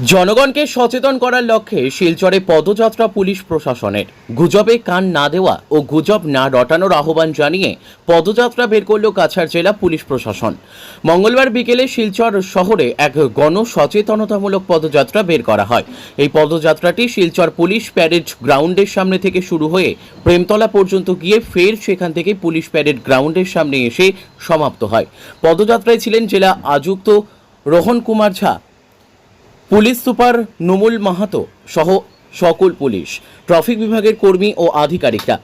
জনগণকে সচেতন করার লক্ষ্যে শিলচরে পদযাত্রা পুলিশ প্রশাসনের। গুজবে কান না দেওয়া ও গুজব না রটানোর আহ্বান জানিয়ে পদযাত্রা বের করল কাছাড় জেলা পুলিশ প্রশাসন। মঙ্গলবার বিকেলে শিলচর শহরে এক গণ সচেতনতামূলক পদযাত্রা বের করা হয়। এই পদযাত্রাটি শিলচর পুলিশ প্যারেড গ্রাউন্ডের সামনে থেকে শুরু হয়ে প্রেমতলা পর্যন্ত গিয়ে ফের সেখান থেকে পুলিশ প্যারেড গ্রাউন্ডের সামনে এসে সমাপ্ত হয়। পদযাত্রায় ছিলেন জেলা আযুক্ত রোহন কুমার ঝা পুলিশ সুপার নুমুল মাহাতো সহ সকল পুলিশ, ট্রাফিক বিভাগের কর্মী ও আধিকারিকরা।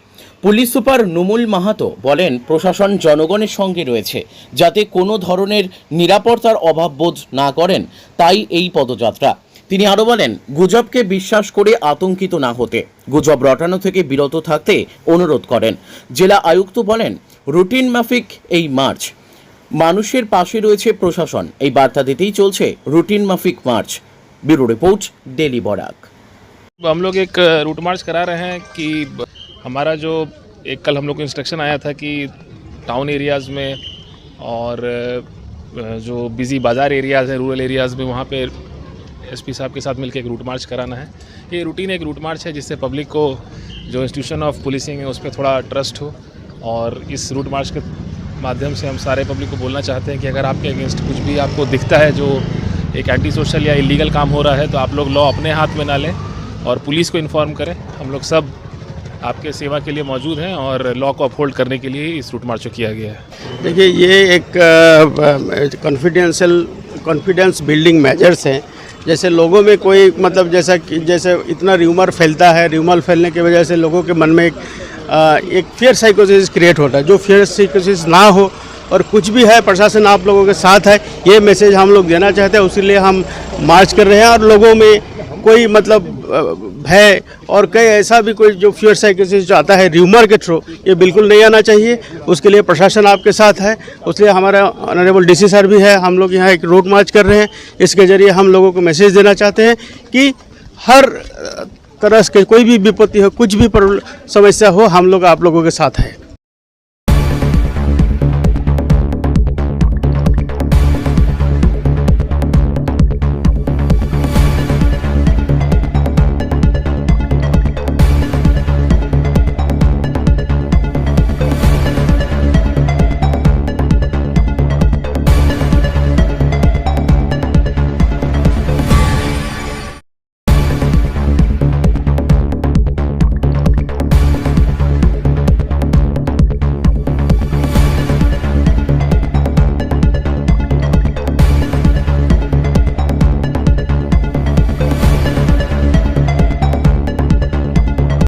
পুলিশ সুপার নুমুল মাহাতো বলেন, প্রশাসন জনগণের সঙ্গে রয়েছে যাতে কোনো ধরনের নিরাপত্তার অভাব বোধ না করেন, তাই এই পদযাত্রা। তিনি আরও বলেন, গুজবকে বিশ্বাস করে আতঙ্কিত না হতে, গুজব রটানো থেকে বিরত থাকতে অনুরোধ করেন। জেলা আয়ুক্ত বলেন, রুটিন মাফিক এই মার্চ। মানুষের পাশে রয়েছে প্রশাসন। এই বার্তা দিতেই চলছে রুটিন মাফিক মার্চ। ब्यूरो रिपोर्ट, डेली बोराक। तो हम लोग एक रूट मार्च करा रहे हैं कि हमारा जो, एक कल हम लोग को इंस्ट्रक्शन आया था कि टाउन एरियाज़ में और जो बिज़ी बाज़ार एरियाज़ हैं रूरल एरियाज़ में, वहाँ पे एसपी साहब के साथ मिलकर एक रूट मार्च कराना है। ये रूटीन एक रूट मार्च है जिससे पब्लिक को जो इंस्टीट्यूशन ऑफ़ पुलिसिंग है, उस पर थोड़ा ट्रस्ट हो और इस रूट मार्च के माध्यम से हम सारे पब्लिक को बोलना चाहते हैं कि अगर आपके अगेंस्ट कुछ भी आपको दिखता है जो एक एंटी सोशल या इलीगल काम हो रहा है तो आप लोग लॉ अपने हाथ में ना लें और पुलिस को इन्फॉर्म करें। हम लोग सब आपके सेवा के लिए मौजूद हैं और लॉ को अपहोल्ड करने के लिए इस रूट मार्च को किया गया है। देखिए, ये एक कॉन्फिडेंशियल कॉन्फिडेंस बिल्डिंग मेजर्स हैं। जैसे लोगों में कोई मतलब जैसा कि, जैसे इतना र्यूमर फैलता है र्यूमर फैलने की वजह से लोगों के मन में एक एक फियर साइकोसिस क्रिएट होता है। जो फियर साइकोसिस ना हो और कुछ भी है, प्रशासन आप लोगों के साथ है, ये मैसेज हम लोग देना चाहते हैं, उसी हम मार्च कर रहे हैं और लोगों में कोई मतलब भय और कई ऐसा भी कोई जो फियर साइकोसिस जो आता है र्यूमर के थ्रू ये बिल्कुल नहीं आना चाहिए। उसके लिए प्रशासन आपके साथ है उसलिए हमारा ऑनरेबल डीसी सर भी है, हम लोग यहाँ एक रोड मार्च कर रहे हैं। इसके ज़रिए हम लोगों को मैसेज देना चाहते हैं कि हर तरह से कोई भी विपत्ति हो, कुछ भी समस्या हो, हम लोग आप लोगों के साथ हैं।